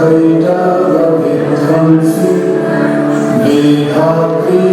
Kaita Lavit Kamsi Vihakri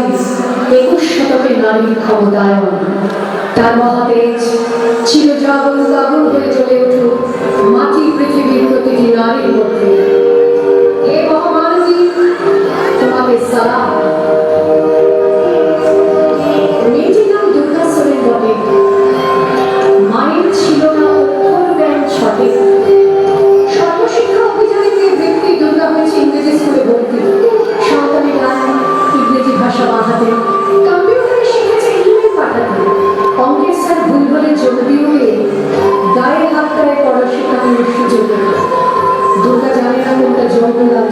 তেতাল্লিশ একুশ শতকের নারীর ক্ষমতায়ন। তার মহাদেশ চিরজাগর দাগর হয়ে চলে উঠল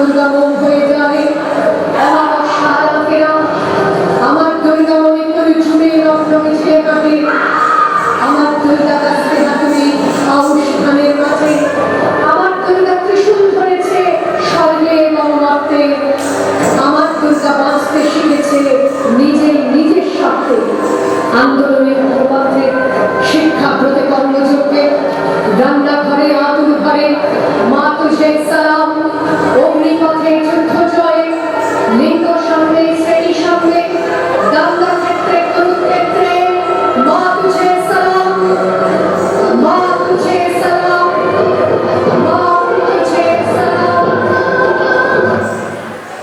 Dürgamon